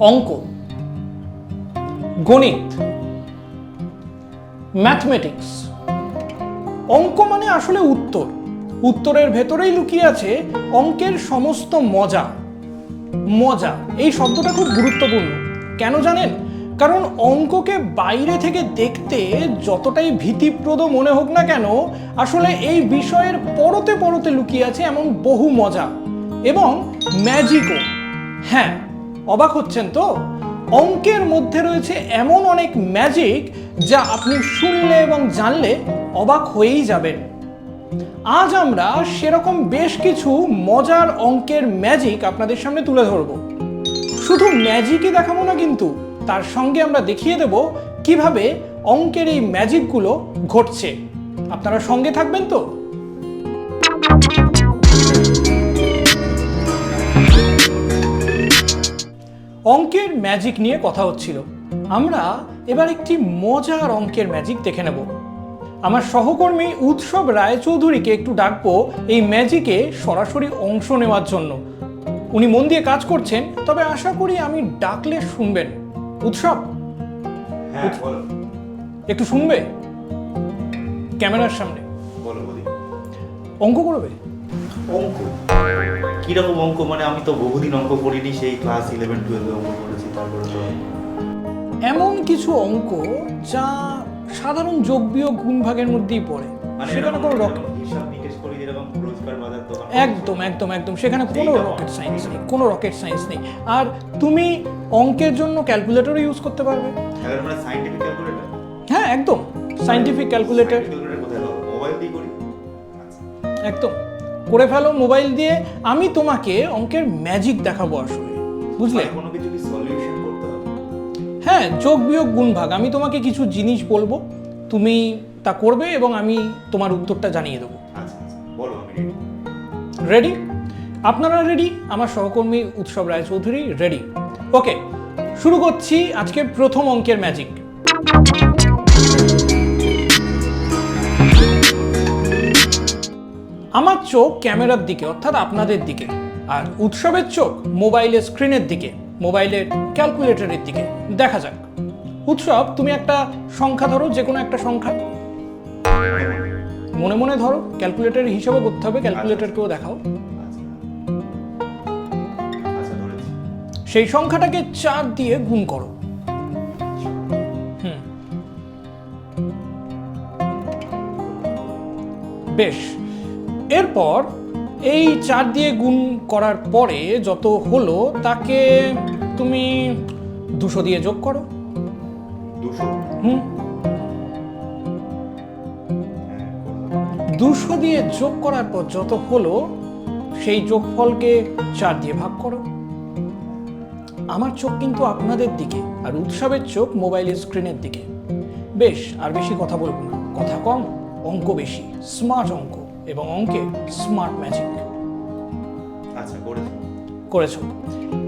অঙ্ক, গণিত ম্যাথমেটিক্স অঙ্ক মানে আসলে উত্তর। উত্তরের ভেতরেই লুকিয়ে আছে অঙ্কের সমস্ত মজা। মজা, এই শব্দটা খুব গুরুত্বপূর্ণ। কেন জানেন? কারণ অঙ্ককে বাইরে থেকে দেখতে যতটাই ভীতিপ্রদ মনে হোক না কেন, আসলে এই বিষয়ের পরতে পরতে লুকিয়ে আছে এমন বহু মজা। এবং ম্যাজিকও হ্যাঁ অবাক হচ্ছেন তো? অঙ্কের মধ্যে রয়েছে এমন অনেক ম্যাজিক যা আপনি শুনলে এবং জানলে অবাক হয়েই যাবেন। আজ আমরা সেরকম বেশ কিছু মজার অঙ্কের ম্যাজিক আপনাদের সামনে তুলে ধরব। শুধু ম্যাজিকই দেখাবো না কিন্তু তার সঙ্গে আমরা দেখিয়ে দেব কীভাবে অঙ্কের এই ম্যাজিকগুলো ঘটছে। আপনারা সঙ্গে থাকবেন তো? অঙ্কের ম্যাজিক নিয়ে কথা হচ্ছিল। আমরা এবার একটি মজার অঙ্কের ম্যাজিক দেখে নেব। আমার সহকর্মী উৎসব রায়চৌধুরীকে একটু ডাকবো এই ম্যাজিকে সরাসরি অংশ নেওয়ার জন্য। উনি মন দিয়ে কাজ করছেন তবে আশা করি আমি ডাকলে শুনবেন। উৎসব! হ্যাঁ একটু শুনবে? ক্যামেরার সামনে। অঙ্ক করবে? অঙ্ক? কীরকম অঙ্ক? মানে আমি তো বহুদিন অঙ্ক করিনি সেই ক্লাস ইলেভেন টুয়েলভে অঙ্ক করেছি তারপরে তো এমন কিছু অঙ্ক যা সাধারণ যোগ বিয়োগ গুণ ভাগের মধ্যেই পড়ে। মানে সেখানে কোনো একদম একদম একদম। সেখানে কোনো রকেট। সায়েন্স নেই কোনো রকেট সায়েন্স নেই। আর তুমি অঙ্কের জন্য ক্যালকুলেটরও ইউজ করতে পারবে। মানে হ্যাঁ একদম। সাইন্টিফিক ক্যালকুলেটর ক্যালকুলেটর আচ্ছা। একদম। করে ফেলো মোবাইল দিয়ে আমি তোমাকে অঙ্কের ম্যাজিক দেখাবো আসলে। বুঝলে? কোনো কিছু কি সলিউশন করতে হবে? হ্যাঁ যোগ বিয়োগ গুণ ভাগ। আমি তোমাকে কিছু জিনিস বলব তুমি তা করবে এবং আমি তোমার উত্তরটা জানিয়ে দেবো। আচ্ছা আচ্ছা রেডি রেডি আপনারা রেডি আমার সহকর্মী উৎসব রায়চৌধুরী রেডি ওকে শুরু করছি আজকে প্রথম অঙ্কের ম্যাজিক আমার চোখ ক্যামেরার দিকে, অর্থাৎ আপনাদের দিকে, আর উৎসবের চোখ মোবাইলের স্ক্রিনের দিকে, মোবাইলের ক্যালকুলেটরের দিকে। দেখা যাক। উৎসব, তুমি একটা সংখ্যা ধরো, যে কোনো একটা সংখ্যা। মনে মনে ধরো, ক্যালকুলেটরের হিসাবও করতে হবে, ক্যালকুলেটরকেও দেখাও। সেই সংখ্যাটাকে চার দিয়ে গুণ করো। বেশ। এরপর এই চার দিয়ে গুণ করার পরে যত হলো তাকে তুমি দুশো দিয়ে যোগ করো। দুশো? হুম। দুশো দিয়ে যোগ করার পর যত হলো সেই যোগফলকে চার দিয়ে ভাগ করো। আমার চোখ কিন্তু আপনাদের দিকে আর উৎসবের চোখ মোবাইলের স্ক্রিনের দিকে। বেশ আর বেশি কথা বলব না। কথা কম অঙ্ক বেশি। স্মার্ট অঙ্ক। এবং অঙ্কে স্মার্ট ম্যাজিক আচ্ছা করেছি। করেছ।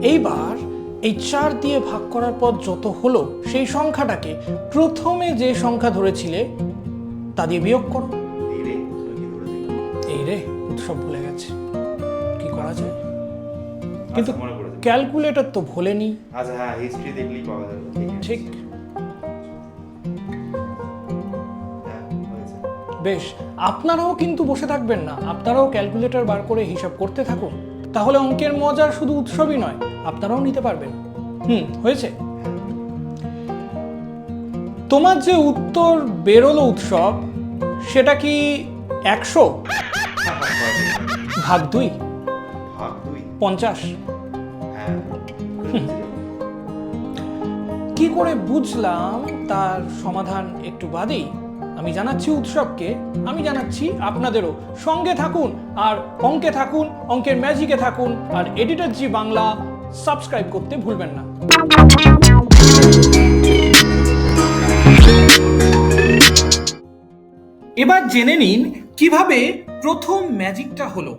এইবার এই চার দিয়ে ভাগ করার পর যত হলো সেই সংখ্যাটাকে প্রথমে যে সংখ্যা ধরেছিলে তা দিয়ে বিয়োগ করো। এই রে উৎসব ভুলে গেছে। কি করা যায়? কিন্তু আচ্ছা, ক্যালকুলেটর তো ভোলেনি। আচ্ছা হ্যাঁ হিস্ট্রি দেখলেই পাওয়া যাবে। ঠিক। বেশ আপনারাও কিন্তু বসে থাকবেন না। আপনারাও ক্যালকুলেটর বার করে হিসাব করতে থাকুন। তাহলে অঙ্কের মজা শুধু উৎসবই নয় আপনারাও নিতে পারবেন। হুম হয়েছে। তোমার যে উত্তর বেরোলো উৎসব সেটা কি একশো? ভাগ দুই। পঞ্চাশ। হ্যাঁ। কি করে বুঝলাম তার সমাধান একটু বাদেই? আমি জানাচ্ছি উৎসবকে, আমি জানাচ্ছি আপনাদেরও। সঙ্গে থাকুন আর অঙ্কে থাকুন, অঙ্কের ম্যাজিকে থাকুন, আর এডিটর জি বাংলা সাবস্ক্রাইব করতে ভুলবেন না। এবার জেনে নিন কীভাবে প্রথম ম্যাজিকটা হলো।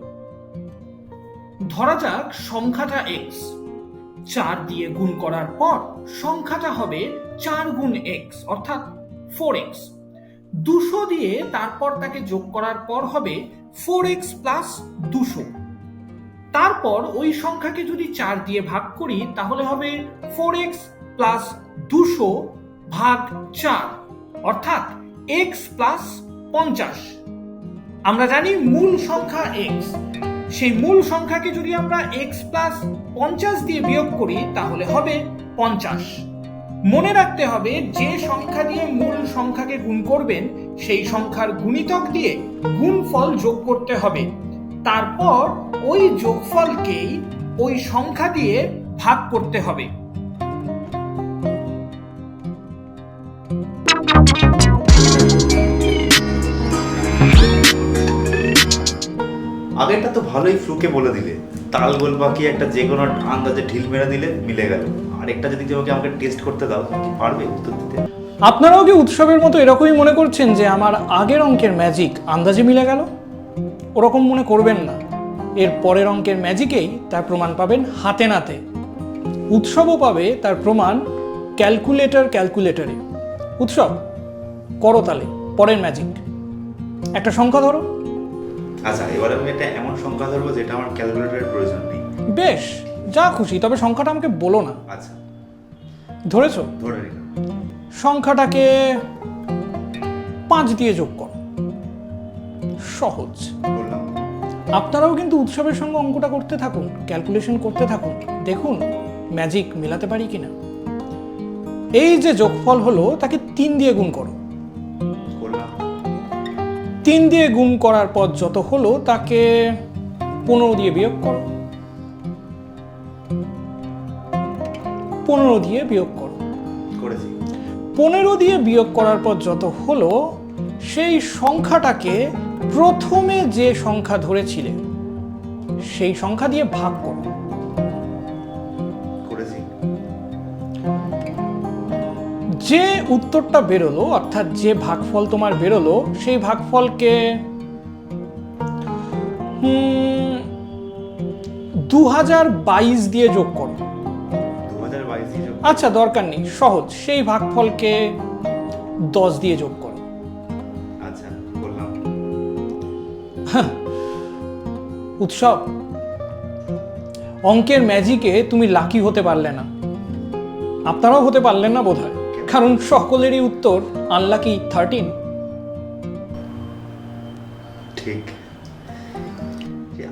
ধরা যাক সংখ্যাটা এক্স চার দিয়ে গুণ করার পর সংখ্যাটা হবে চার গুণ এক্স অর্থাৎ ফোর এক্স দুশো দিয়ে তারপর তাকে যোগ করার পর হবে ফোর এক্স প্লাস দুশো। তারপর ওই সংখ্যাকে যদি চার দিয়ে ভাগ করি, তাহলে হবে ফোর এক্স প্লাস দুশো ভাগ চার, অর্থাৎ এক্স প্লাস পঞ্চাশ। আমরা জানি মূল সংখ্যা এক্স সেই মূল সংখ্যাকে যদি আমরা এক্স প্লাস পঞ্চাশ দিয়ে বিয়োগ করি, তাহলে হবে পঞ্চাশ। মনে রাখতে হবে, যে সংখ্যা দিয়ে মূল সংখ্যাকে গুণ করবেন, সেই সংখ্যার গুণিতক দিয়ে গুণফল যোগ করতে হবে। তারপর ওই যোগফলকেই ওই সংখ্যা দিয়ে ভাগ করতে হবে। আগেরটা তো ভালোই ফ্লুকে বলে দিলে। তাল গোল বাকি একটা যে কোনো আন্দাজে ঢিল মেরে দিলে মিলে গেল। আরেকটা যদি তোমাকে আমাকে টেস্ট করতে দাও কি পারবে উত্তর দিতে? আপনারাও কি উৎসবের মতো এরকমই মনে করছেন যে আমার আগের অঙ্কের ম্যাজিক আন্দাজে মিলে গেল? ওরকম মনে করবেন না। এর পরের অঙ্কের ম্যাজিকেই তার প্রমাণ পাবেন হাতে নাতে। উৎসবও পাবে তার প্রমাণ ক্যালকুলেটর ক্যালকুলেটরে উৎসব করো তালে পরের ম্যাজিক একটা সংখ্যা ধরো। আচ্ছা এবার আমি একটা এমন সংখ্যা ধরবো যেটা আমার ক্যালকুলেটরের প্রয়োজন নেই। বেশ। যা খুশি তবে সংখ্যাটা আমাকে বলো না। আচ্ছা। ধরেছো? ধরে নিলাম। সংখ্যাটাকে পাঁচ দিয়ে যোগ করো। সহজ। বললাম। আপনারাও কিন্তু উৎসবের সঙ্গে অঙ্কটা করতে থাকুন ক্যালকুলেশন করতে থাকুন। দেখুন ম্যাজিক মেলাতে পারি কিনা। এই যে যোগফল হলো তাকে তিন দিয়ে গুণ করো। তিন দিয়ে গুণ করার পর যত হলো তাকে পনেরো দিয়ে বিয়োগ করো। পনেরো দিয়ে বিয়োগ করো। করেছি। পনেরো দিয়ে বিয়োগ করার পর যত হলো সেই সংখ্যাটাকে প্রথমে যে সংখ্যা ধরেছিলে সেই সংখ্যা দিয়ে ভাগ করো। যে উত্তরটা বেরোলো অর্থাৎ যে ভাগফল তোমার বেরোলো সেই ভাগফলকে দু হাজার বাইশ দিয়ে যোগ করো। আচ্ছা দরকার নেই সহজ। সেই ভাগফলকে দশ দিয়ে যোগ করো। আচ্ছা উৎসব। অঙ্কের ম্যাজিকে তুমি লাকি হতে পারলে না। আপনারাও হতে পারলেন না বোধহয়। কারণ সকলেরই উত্তর আনলাকি থার্টিন ঠিক।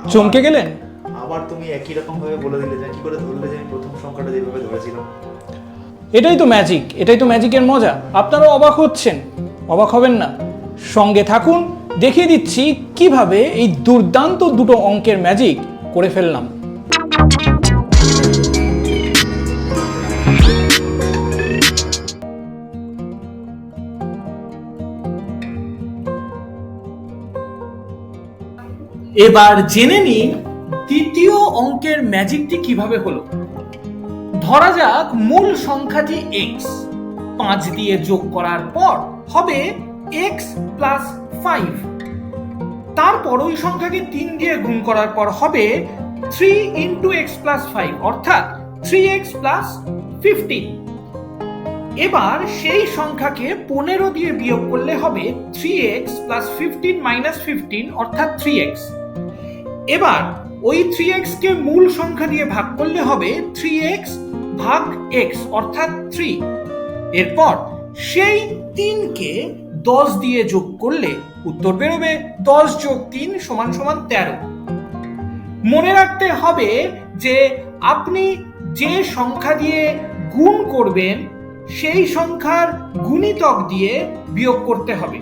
চমকে গেলেন? আবার তুমি একই রকম ভাবে বলে দিলে যে কি করে ধরলে যে আমি প্রথম সংখ্যাটা যেভাবে ধরেছিলাম? এটাই তো ম্যাজিক এটাই তো ম্যাজিকের মজা। আপনারাও অবাক হচ্ছেন অবাক হবেন না। সঙ্গে থাকুন দেখিয়ে দিচ্ছি কীভাবে এই দুর্দান্ত দুটো অঙ্কের ম্যাজিক করে ফেললাম। এবার জেনে নিন দ্বিতীয় অঙ্কের ম্যাজিকটি কীভাবে হলো? ধরা যাক মূল সংখ্যাটি এক্স পাঁচ দিয়ে যোগ করার পর হবে এক্স প্লাস ফাইভ তারপর ওই সংখ্যাকে তিন দিয়ে গুণ করার পর হবে three into x plus five অর্থাৎ থ্রি এক্স প্লাস ফিফটিন এবার সেই সংখ্যাকে পনেরো দিয়ে বিয়োগ করলে হবে three x plus fifteen minus fifteen অর্থাৎ থ্রি এক্স এবার ওই থ্রি এক্স কে মূল সংখ্যা দিয়ে ভাগ করলে হবে থ্রি এক্স ভাগ এক্স অর্থাৎ থ্রি এরপর সেই তিনকে দশ দিয়ে যোগ করলে উত্তর বেরোবে দশ যোগ তিন সমান সমান তেরো। মনে রাখতে হবে যে আপনি যে সংখ্যা দিয়ে গুণ করবেন, সেই সংখ্যার গুণিতক দিয়ে বিয়োগ করতে হবে।